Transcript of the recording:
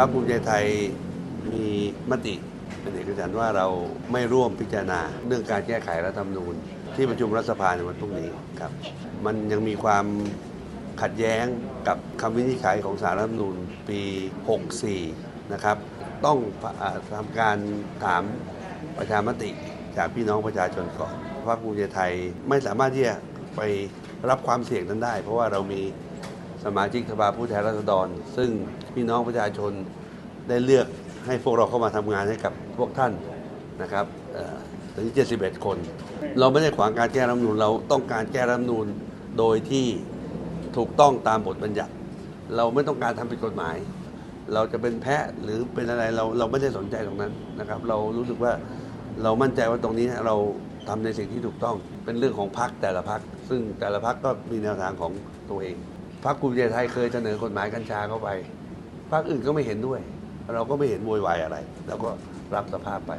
พรรคภูมิใจไทยมีมติเป็นเอกฉันว่าเราไม่ร่วมพิจารณาเรื่องการแก้ไขรัฐธรรมนูญ ที่ประชุมรัฐสภาในวันพรุ่งนี้ครับ มันยังมีความขัดแย้งกับคำวินิจฉัยของสารรัฐธรรมนูญปี 64 นะครับ ต้องอ่าทำการถามประชามติจากพี่น้องประชาชนก่อนพรรคภูมิใจไทยไม่สามารถที่จะไปรับความเสี่ยงนั้นได้ เพราะว่าเรามี สมาชิกสภาผู้แทนราษฎร ซึ่งพี่น้องประชาชนได้เลือกให้พวกเราเข้ามาทำงานให้กับพวกท่านนะครับเอ่อถึง71 คน เราไม่ได้ขวางการแก้รัฐธรรมนูญเราต้องการแก้รัฐธรรมนูญโดยที่ถูกต้องตามบทบัญญัติ เราไม่ต้องการทำผิดกฎหมาย เราจะเป็นแพะหรือเป็นอะไรเราเราไม่ได้สนใจตรงนั้นนะครับ เรารู้สึกว่าเรามั่นใจว่าตรงนี้เราทำในสิ่งที่ถูกต้องเป็นเรื่องของพรรคแต่ละพรรคซึ่งแต่ละพรรคก็มีแนวทางของตัวเอง พรรคภูมิใจไทยเคยเสนอกฎหมายกัญชาเข้าไปพรรคอื่นก็ไม่เห็นด้วย เราก็ไม่เห็นโวยวายอะไรเราก็รับสภาพไป